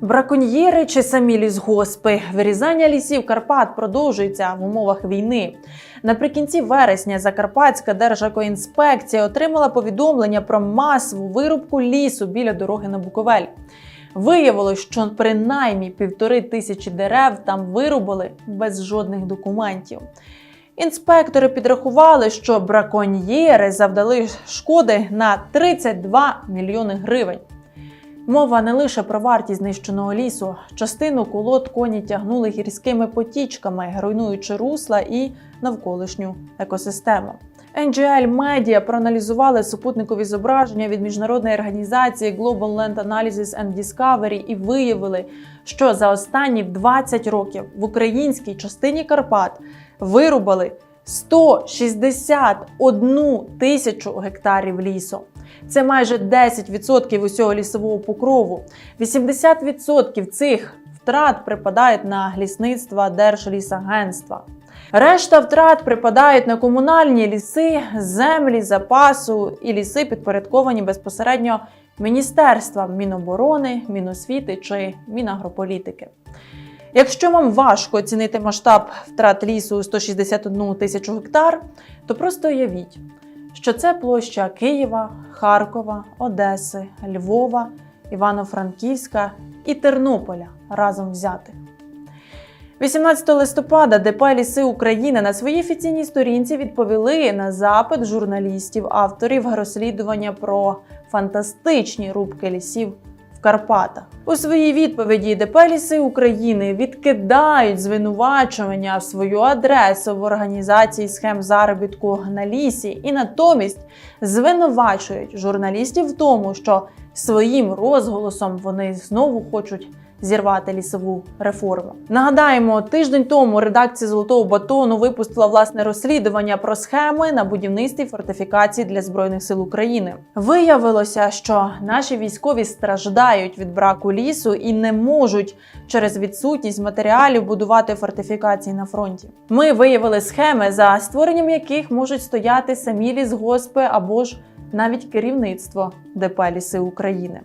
Браконьєри чи самі лісгоспи. Вирізання лісів Карпат продовжується в умовах війни. Наприкінці вересня Закарпатська держекоінспекція отримала повідомлення про масову вирубку лісу біля дороги на Буковель. Виявилось, що принаймні півтори тисячі дерев там вирубали без жодних документів. Інспектори підрахували, що браконьєри завдали шкоди на 32 мільйони гривень. Мова не лише про вартість знищеного лісу. Частину колод коні тягнули гірськими потічками, руйнуючи русла і навколишню екосистему. NGL Media проаналізували супутникові зображення від міжнародної організації Global Land Analysis and Discovery і виявили, що за останні 20 років в українській частині Карпат вирубали 161 тисячу гектарів лісу. Це майже 10% усього лісового покрову. 80% цих втрат припадають на лісництва Держлісагентства. Решта втрат припадають на комунальні ліси, землі, запасу і ліси, підпорядковані безпосередньо міністерствам Міноборони, Міносвіти чи Мінагрополітики. Якщо вам важко оцінити масштаб втрат лісу у 161 тисячу гектар, то просто уявіть, що це площа Києва, Харкова, Одеси, Львова, Івано-Франківська і Тернополя разом взятих. 18 листопада ДП Ліси України на своїй офіційній сторінці відповіли на запит журналістів, авторів розслідування про фантастичні рубки лісів в Карпатах. У своїй відповіді Депеліси Ліси України відкидають звинувачування в свою адресу в організації схем заробітку на лісі і натомість звинувачують журналістів в тому, що своїм розголосом вони знову хочуть зірвати лісову реформу. Нагадаємо, тиждень тому редакція золотого батону випустила власне розслідування про схеми на будівництві фортифікацій для збройних сил України. Виявилося, що наші військові страждають від браку лісу і не можуть через відсутність матеріалів будувати фортифікації на фронті. Ми виявили схеми, за створенням яких можуть стояти самі лісгоспи або ж навіть керівництво ДП Ліси України.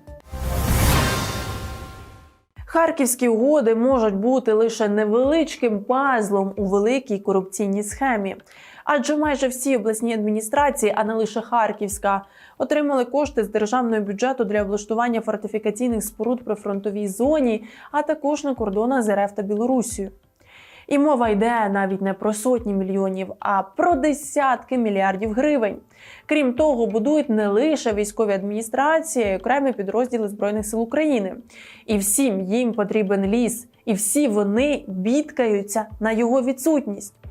Харківські угоди можуть бути лише невеличким пазлом у великій корупційній схемі. Адже майже всі обласні адміністрації, а не лише Харківська, отримали кошти з державного бюджету для облаштування фортифікаційних споруд при фронтовій зоні, а також на кордонах з РФ та Білорусію. І мова йде навіть не про сотні мільйонів, а про десятки мільярдів гривень. Крім того, будують не лише військові адміністрації, а й окремі підрозділи Збройних сил України. І всім їм потрібен ліс, і всі вони бідкаються на його відсутність.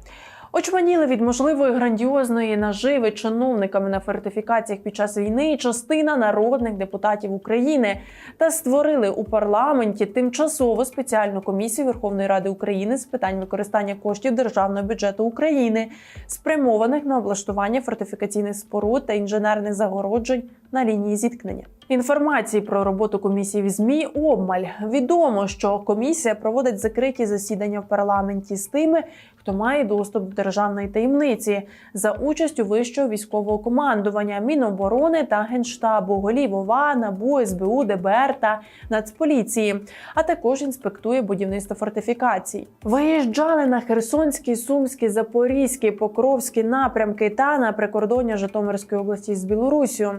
Очманіли від можливої грандіозної наживи чиновниками на фортифікаціях під час війни частина народних депутатів України та створили у парламенті тимчасову спеціальну комісію Верховної Ради України з питань використання коштів державного бюджету України, спрямованих на облаштування фортифікаційних споруд та інженерних загороджень на лінії зіткнення. Інформації про роботу комісії в ЗМІ обмаль відомо, що комісія проводить закриті засідання в парламенті з тими, хто має доступ до державної таємниці за участю вищого військового командування Міноборони та Генштабу, голів ОВА, НАБУ, СБУ, ДБР та Нацполіції, а також інспектує будівництво фортифікацій. Виїжджали на Херсонський, Сумський, Запорізький, Покровський напрямки та на прикордоння Житомирської області з Білоруссю.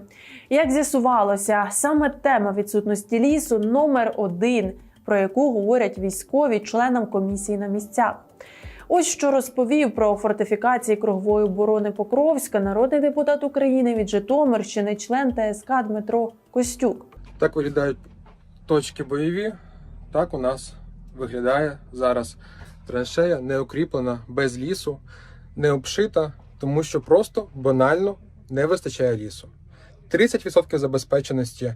Як з'ясувалося, саме тема відсутності лісу номер один, про яку говорять військові членам комісії на місцях. Ось що розповів про фортифікації кругової оборони Покровська народний депутат України від Житомирщини, член ТСК Дмитро Костюк. Так виглядають точки бойові. Так у нас виглядає зараз траншея не укріплена без лісу, не обшита, тому що просто банально не вистачає лісу. 30% забезпеченості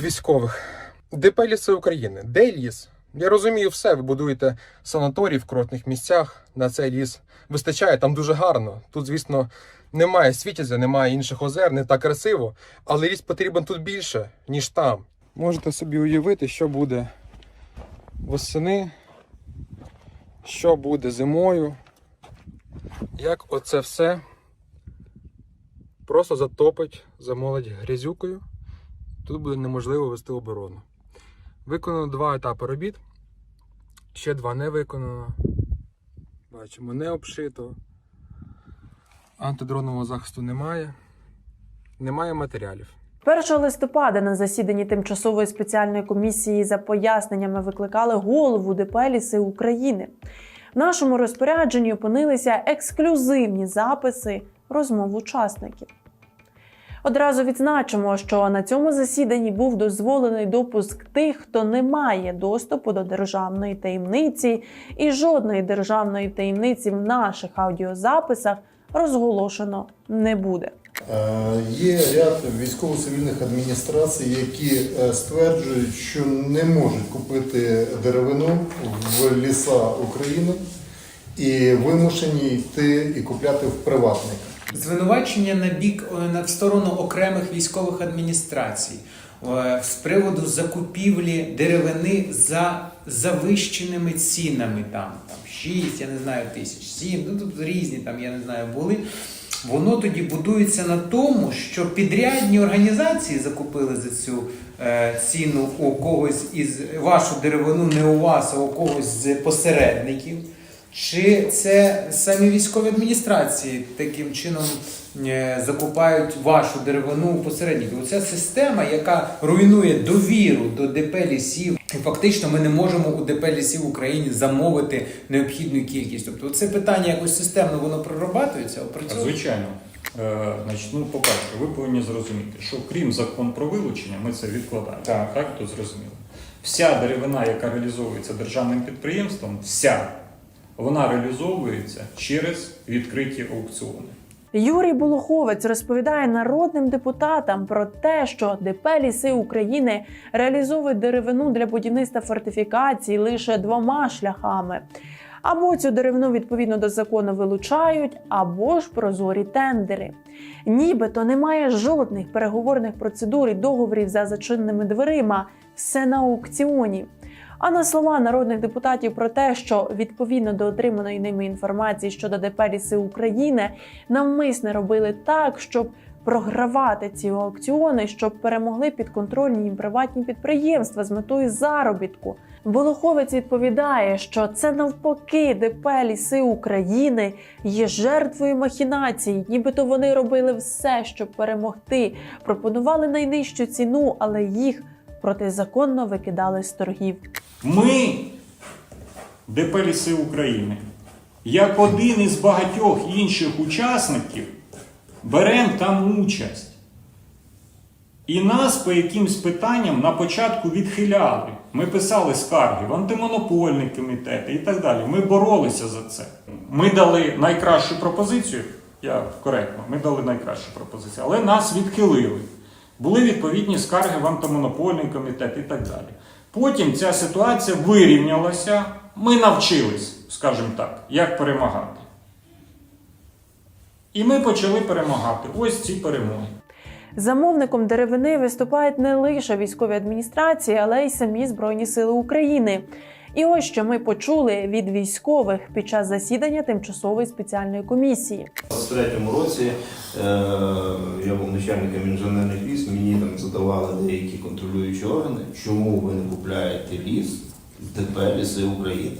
військових. ДП ліси України. Де ліс? Я розумію все. Ви будуєте санаторій в кротних місцях. На цей ліс вистачає там дуже гарно. Тут, звісно, немає світязя, немає інших озер, не так красиво, але ліс потрібен тут більше, ніж там. Можете собі уявити, що буде восени, що буде зимою, як оце все просто затопить, замолить грязюкою. Тут буде неможливо вести оборону. Виконано два етапи робіт. Ще два не виконано. Бачимо, не обшито. Антидронового захисту немає. Немає матеріалів. 1 листопада на засіданні тимчасової спеціальної комісії за поясненнями викликали голову ДП «Ліси України. В нашому розпорядженні опинилися ексклюзивні записи розмов учасників. Одразу відзначимо, що на цьому засіданні був дозволений допуск тих, хто не має доступу до державної таємниці, і жодної державної таємниці в наших аудіозаписах розголошено не буде. Е, Є ряд військово-цивільних адміністрацій, які е, стверджують, що не можуть купити деревину в ліса України і вимушені йти і купляти в приватника. Звинувачення на бік е, на в сторону окремих військових адміністрацій е, з приводу закупівлі деревини за завищеними цінами, там, там 6, я не знаю, тисяч, 7, ну тут різні там, я не знаю, були. Воно тоді будується на тому, що підрядні організації закупили за цю е, ціну у когось із вашу деревину, не у вас, а у когось з посередників. Чи це самі військові адміністрації таким чином е, закупають вашу деревину у посередників? Оця система, яка руйнує довіру до ДП лісів, і фактично ми не можемо у ДП лісів в Україні замовити необхідну кількість. Тобто це питання якось системно воно прорабатується, опрацьовується? Звичайно. Е, значить, ну, по-перше, ви повинні зрозуміти, що крім закон про вилучення, ми це відкладаємо. Так. так то зрозуміло. Вся деревина, яка реалізовується державним підприємством, вся вона реалізовується через відкриті аукціони. Юрій Болоховець розповідає народним депутатам про те, що ДП «Ліси України реалізовує деревину для будівництва фортифікацій лише двома шляхами. Або цю деревину відповідно до закону вилучають, або ж прозорі тендери. Нібито немає жодних переговорних процедур і договорів за зачиненими дверима, все на аукціоні. А на слова народних депутатів про те, що відповідно до отриманої ними інформації щодо ДП «Ліси України навмисне робили так, щоб програвати ці аукціони, щоб перемогли підконтрольні їм приватні підприємства з метою заробітку. Болоховець відповідає, що це навпаки ДП «Ліси України є жертвою махінацій, нібито вони робили все, щоб перемогти, пропонували найнижчу ціну, але їх протизаконно викидали з торгів. Ми, ДП «Ліси України, як один із багатьох інших учасників, беремо там участь. І нас по якимсь питанням на початку відхиляли. Ми писали скарги в антимонопольний комітет і так далі. Ми боролися за це. Ми дали найкращу пропозицію. Я коректно, ми дали найкращу пропозицію, але нас відхилили. Були відповідні скарги в антимонопольний комітет і так далі. Потім ця ситуація вирівнялася. Ми навчились, скажімо так, як перемагати. І ми почали перемагати. Ось ці перемоги. Замовником деревини виступають не лише військові адміністрації, але й самі Збройні Сили України. І ось що ми почули від військових під час засідання тимчасової спеціальної комісії. У 23-му році е, я був начальником інженерних ліс, мені там задавали деякі контролюючі органи, чому ви не купляєте ліс ДП «Ліси України.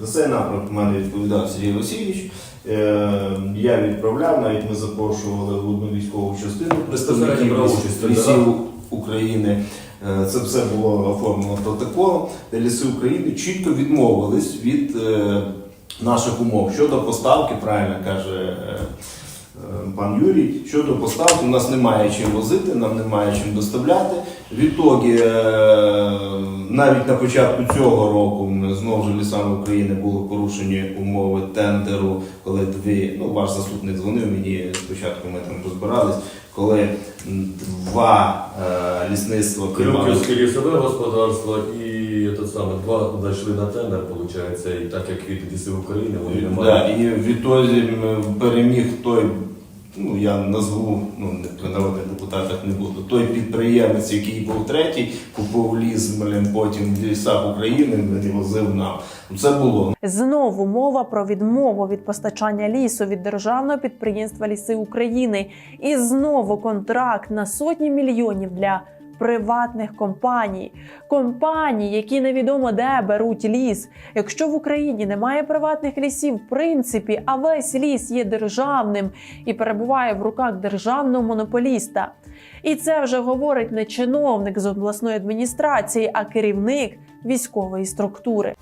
За цей напрямок в мене відповідав Сергій Васильович. Е, я відправляв, навіть ми запрошували в одну військову частину представників лісів України. Е, Це все було оформлено протоколом, де ліси України чітко відмовились від е, наших умов щодо поставки, правильно каже е, пан Юрій, щодо поставки, у нас немає чим возити, нам немає чим доставляти. Відтоді, е, навіть на початку цього року знову ж лісами України були порушені умови тендеру, коли дві, ну ваш заступник дзвонив мені спочатку, ми там розбирались, коли два е, лісництва Крюківське лісове господарство і те саме два знайшли на тендер, виходить, і так як від лісів України вони не Да, мають. і відтоді переміг той, ну я назву, ну не при народних депутатах не буду, той підприємець, який був третій, купив ліс, блін, потім в лісах України не возив нам. Це було. Знову мова про відмову від постачання лісу від державного підприємства Ліси України. І знову контракт на сотні мільйонів для приватних компаній, компаній, які невідомо де беруть ліс. Якщо в Україні немає приватних лісів, в принципі, а весь ліс є державним і перебуває в руках державного монополіста. І це вже говорить не чиновник з обласної адміністрації, а керівник військової структури.